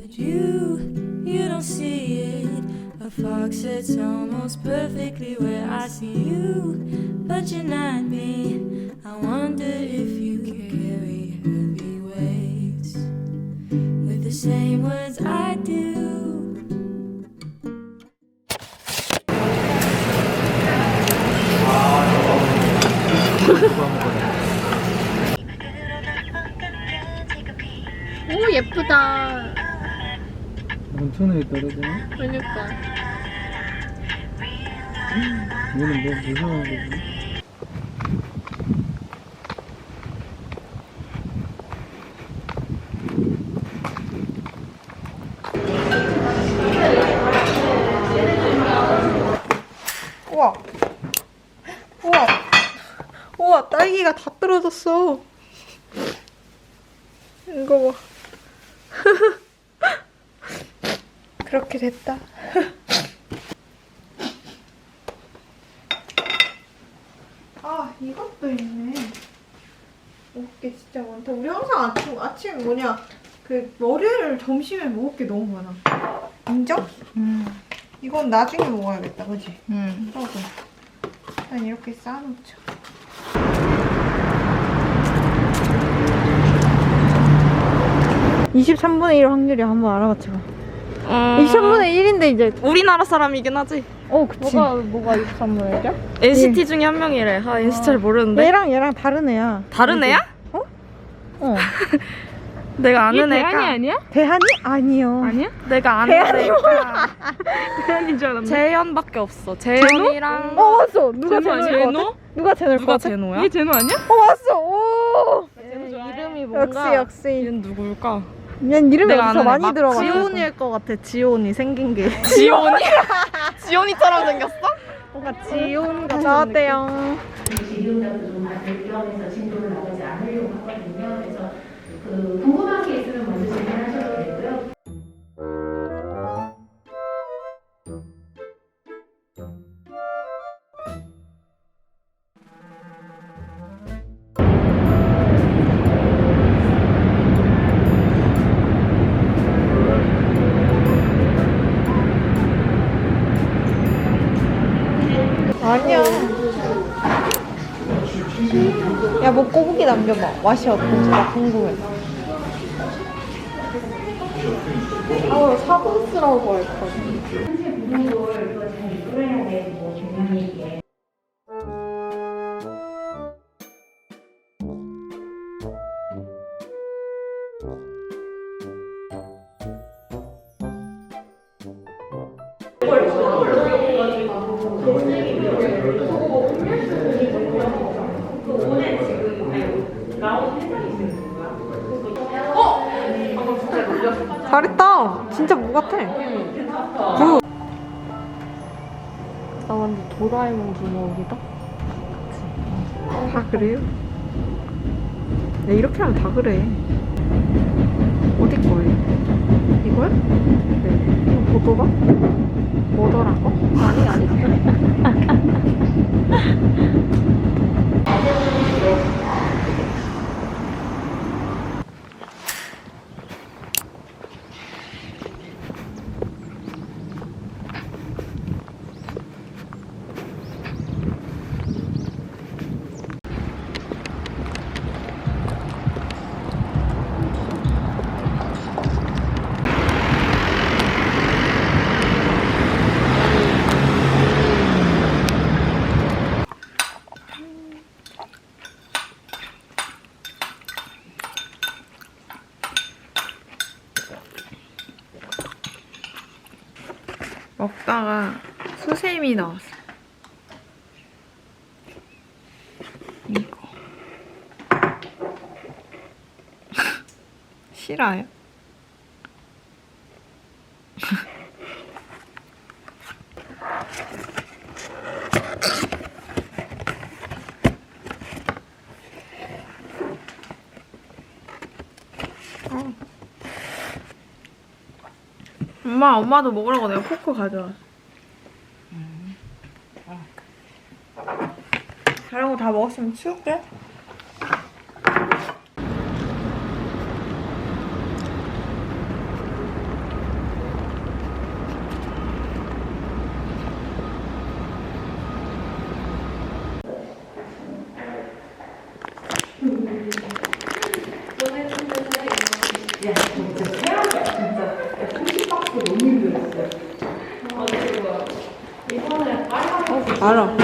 But you, you don't see it. A fox sits almost perfectly where I see you, but you're not me. I wonder if you carry heavy weights with the same words I do. 오 예쁘다. 온천에 떨어지네? 그러니까. 얘는 뭐 무서운 거지? 우와. 우와. 우와, 딸기가 다 떨어졌어. 이거 봐. 그렇게 됐다. 아, 이것도 있네. 게 진짜 많다. 우리 항상 아침, 아침 뭐냐. 그, 월요일 점심에 먹을 게 너무 많아. 인정? 이건 나중에 먹어야겠다, 그지? 음. 하고 일단 이렇게 쌓아놓자. (23분의 1) 확률이 한번 알아봤자 어... 23분의 1인데 이제 우리나라 사람이긴 하지. 어 그치 뭐가 뭐가 23분의 1이야? NCT 중에 한 명이래. 아, NCT 잘 모르는데. 얘랑 얘랑 다른 애야 다른 애야? 어 내가 아는 애가. 아니야? 대한이? 아니요 아니야? 내가 아는 애가 대한인 줄 알았네. 재현밖에 없어. 재현이랑 어 왔어 누가 제노 제노일 것 같아? 제노? 누가 제노일 것 누가 같아? 제노야? 이게 제노 아니야? 어 왔어 오 이름이 역시 역시 얘는 누굴까? 얘는 이름이 내가 어디서 아는 애 많이 막 들어가 지온일 것 같아 지온이 생긴 게 지온이? 지온이처럼 생겼어? 뭔가 지온 같은 나왔대요 진료자들만 결정해서 진도를 나가지 않으려고 하거든요. 그래서 그 궁금한 게 있으면 먼저 질문하셔도 되고요. 아니야. 야, 뭐 꼬부기 남겨봐. 맛이 어떤지 나 궁금해. 사돈스라고 할 거야. 같아. 나 완전 도라에몽 주먹이다. 다 그래요? 야, 이렇게 하면 다 그래. 어디 거예요? 이거요? 네. 이거 보더라? 뭐더라고? 아니, 아니. 먹다가 수세미 나왔어. 이거. 싫어요? 엄마, 엄마도 먹으라고 내가 포크 가져와. 다른 거 다 먹었으면 치울게. 그거 알아.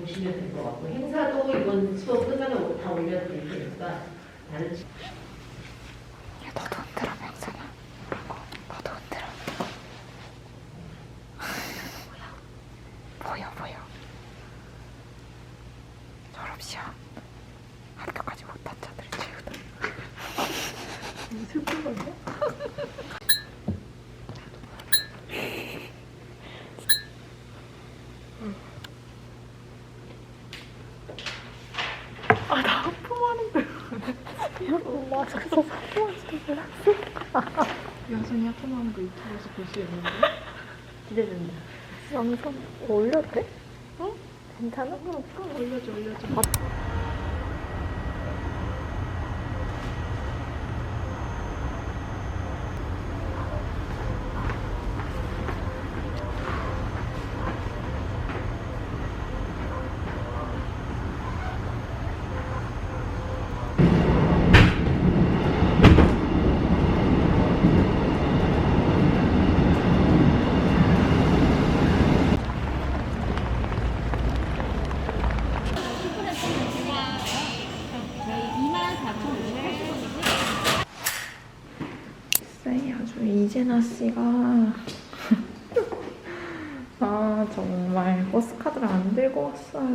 보시면 될 것 같고 행사도 이번 수업 끝나면 다 올려드릴 테니까 다른 영상 올려도 돼? 응? 괜찮아? 올려줘 올려줘 이재나 씨가 아 정말 버스 카드를 안 들고 왔어요.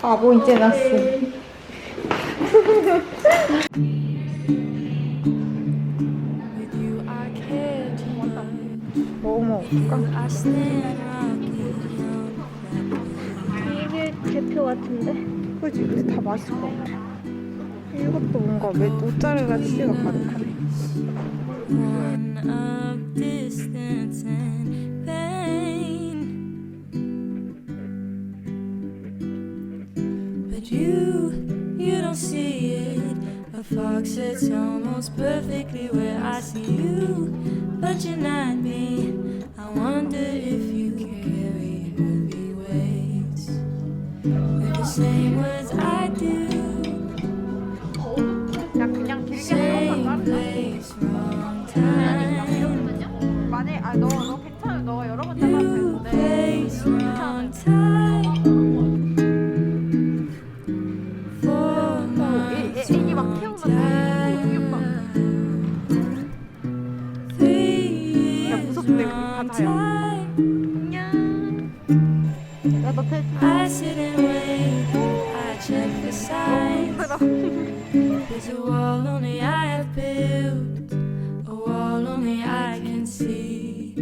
바보 too much. 뭐 먹을까? 같은데? 그지 근데 다 맛있을 것 같아. 이것도 뭔가 왜 모짜렐라 치즈가 가득하네. one of distance and pain. But you, you don't see it. A fox sits almost perfectly where I see you, but you're not me. I wonder if same wall only I have built, a wall only I can see,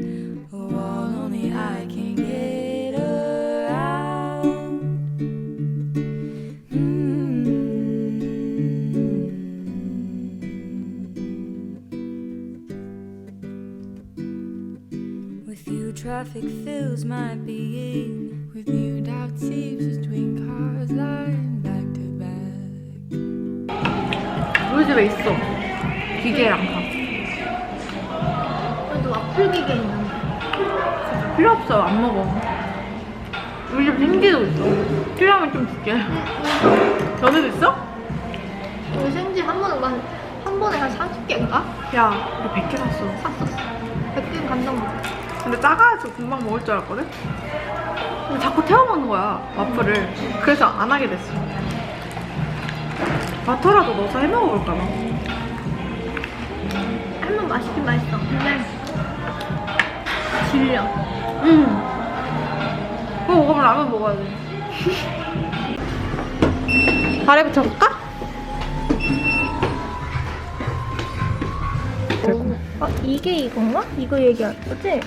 a wall only I can get around. Mm. With you, traffic fills my being. With you, doubt seeps between cars lying 집에 있어. 기계랑 다. 그래도 와플 기계 있는데 필요 없어요. 안 먹어. 우리 집 생기도 있어. 필요하면 좀 줄게. 너네도 있어? 우리 생지 한 번에 한, 한 번에 한 40개인가? 야, 우리 100개 샀어. 샀었어 100개 간장 먹어 근데 작아서 금방 먹을 줄 알았거든? 근데 자꾸 태워 먹는 거야, 와플을. 그래서 안 하게 됐어. 버터라도 넣어서 해 먹어볼까 봐. 한번 맛있긴 맛있어 근데 질려 응. 그거 먹으면 라면 먹어야 돼. 발에 붙여볼까? 어? 이게 이건가? 이거 얘기할 거지?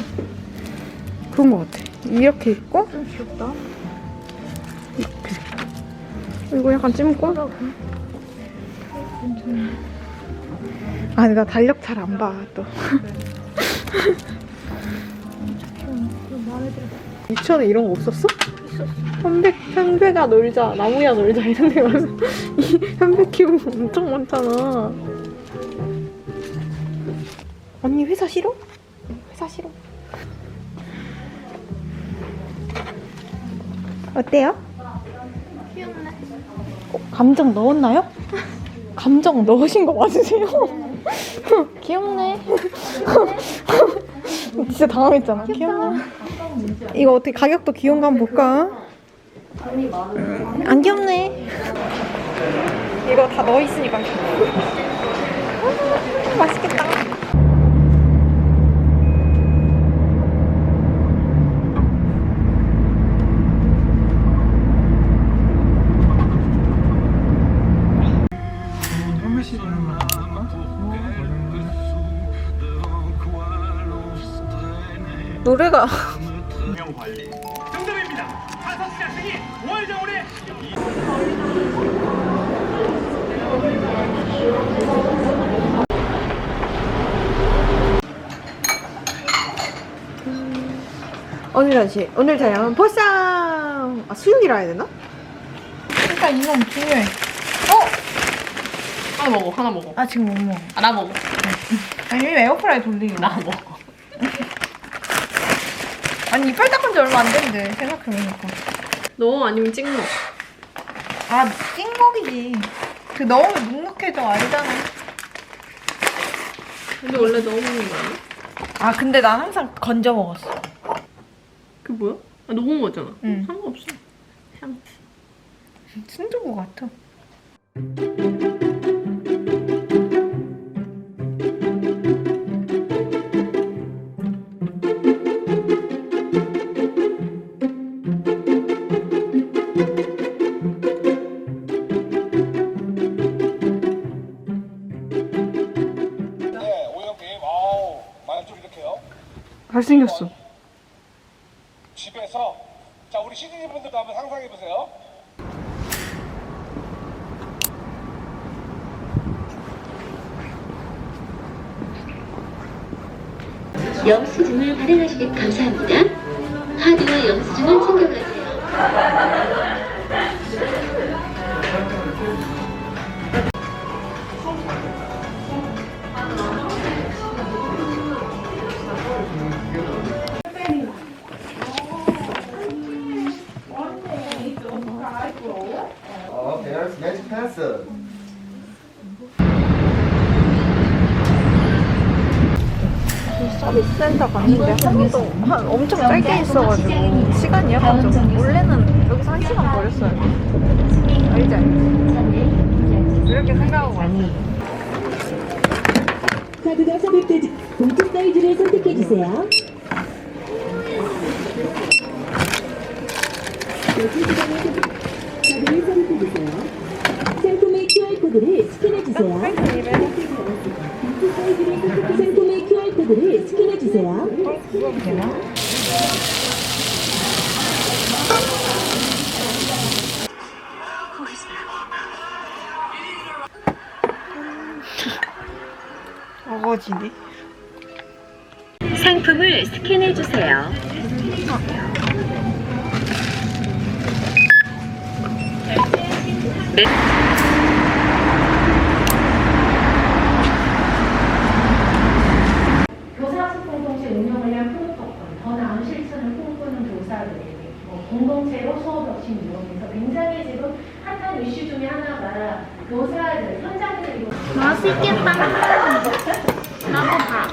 그런 거 같아. 이렇게 있고, 좀 귀엽다 이거 약간 찜고. 아니, 나 달력 잘 안 봐, 또. 유치원에 이런 거 없었어? 현백, 현백아 놀자, 나무야 놀자 이런 데이 현백 키우는 거 엄청 많잖아. 언니 회사 싫어? 회사 싫어. 어때요? 귀엽네 감정 넣었나요? 감정 넣으신 거 맞으세요? 귀엽네. 진짜 당황했잖아. 귀엽네. 이거 어떻게 가격도 귀여운가 한번 볼까? 안 귀엽네. 이거 다 넣어 있으니까. 음, 맛있겠다. 노래가 정답입니다. 다섯 시 학생이 월정원에 오늘 다시 오늘 저녁은 보쌈 아 수육이라 해야 되나? 일단 이건 중요해 하나 먹어, 하나 먹어. 아 지금 못 먹어 아, 나 먹어. 아니 에어프라이 돌리기 나 먹어. 아니 이빨 닦은 지 얼마 안 됐는데 생각해보니까 너 아니면 찍먹. 아 찍먹이지 그 넣으면 눅눅해져 알잖아 근데 원래 넣어 먹는 거 아니야? 아 근데 난 항상 건져 먹었어 그 뭐야? 아, 녹은 거잖아. 응. 상관없어. 향. 순두부 같아 잘생겼어 집에서 자 우리 시즈니 분들도 한번 상상해 보세요. 영수증을 발행하시기 감사합니다. 카드와 영수증을 챙겨가세요. 서비스 센터 갔는데 하루도 한 엄청 짧게 있어가지고 시간이 약간 좀 원래는 여기서 한 시간 걸렸어요. 알지 알지. 이렇게 생각하고 왔어. 카드가 삽입되지 봉투 사이즈를 선택해 주세요. 카드를 삽입해 주세요. 상품의 QR코드를 스캔해 주세요. 봉투 사이즈를 선택해 상품의 QR코드를 스캔해 주세요. 어거지네 상품을 스캔해 주세요. 교사학습 공동체 운영을 위한 프로토콜, 더 나은 실천을 꿈꾸는 교사들에게 뭐 공동체로 수업 혁신 이용해서 굉장히 지금 핫한 이슈 중에 하나가 교사들, 현장들이 맛있겠다. 나도 봐.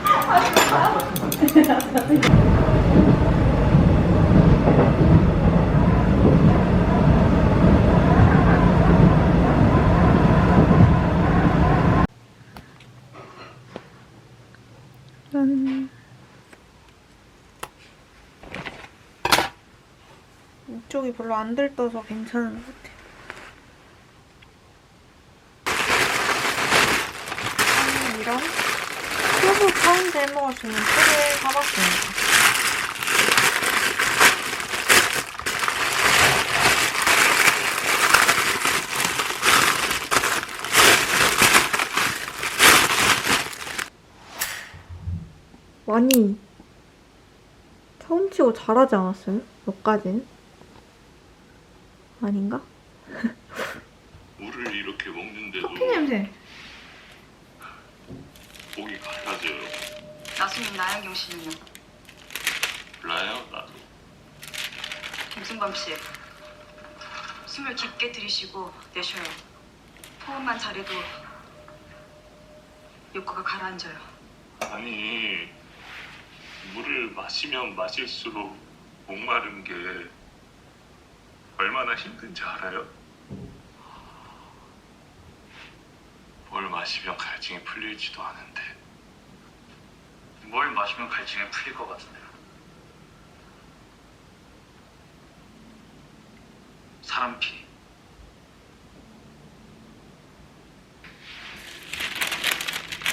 이쪽이 별로 안 들떠서 괜찮은 것 같아 음, 이런 해먹을 수 있는 튜브를 사봤습니다 많이 처음 치고 잘하지 않았어요? 몇 가지는? 아닌가? 물을 이렇게 먹는데도 커피 냄새 목이 갈라져요. 나수민 나영경 씨는요? 몰라요? 나도. 김승범 씨 숨을 깊게 들이쉬고 내쉬어요 포옹만 잘해도 욕구가 가라앉아요. 아니 물을 마시면 마실수록 목마른 게 얼마나 힘든지 알아요? 뭘 마시면 갈증이 풀릴지도 아는데 뭘 마시면 갈증이 풀릴 것 같은데요? 사람 피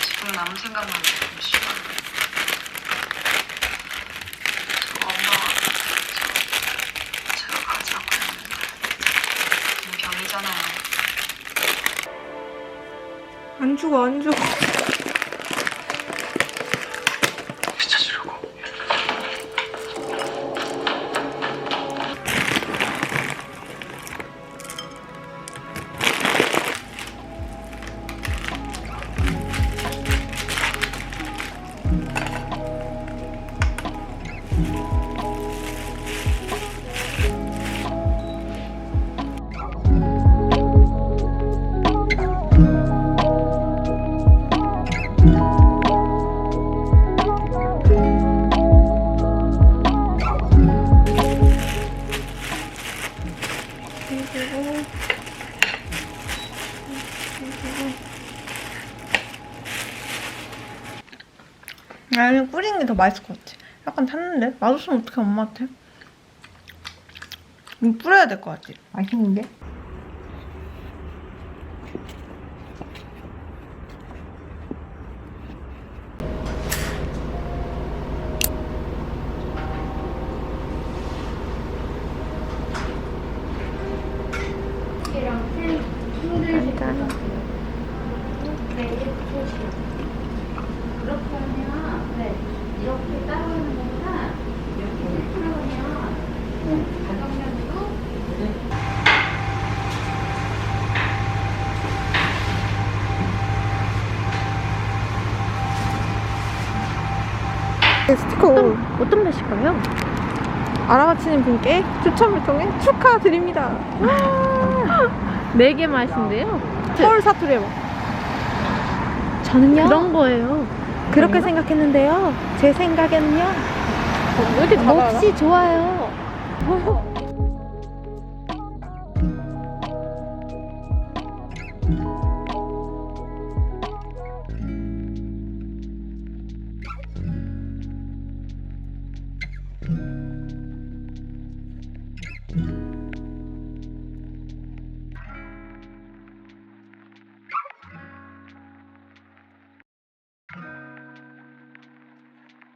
지금 아무 생각만 싫어요. 저 엄마가 저 제가 가자고 했는데 병이잖아요. 안 죽어 안 죽어. 뿌리는 게 더 맛있을 것 같아. 약간 탔는데? 맛없으면 어떡해 엄마한테? 이거 뿌려야 될 것 같지? 맛있는 게? 그렇게 하면 네, 이렇게 따르는 것보다 이렇게 풀어보면 가정량도 스티커 어떤 맛일까요? 알아맞히는 분께 추첨을 통해 축하드립니다. 네개 맛인데요. 서울 사투리 해봐. 저는요. 그런 거예요. 그렇게 생각했는데요. 제 생각에는요. 왜 이렇게 몹시 좋아요.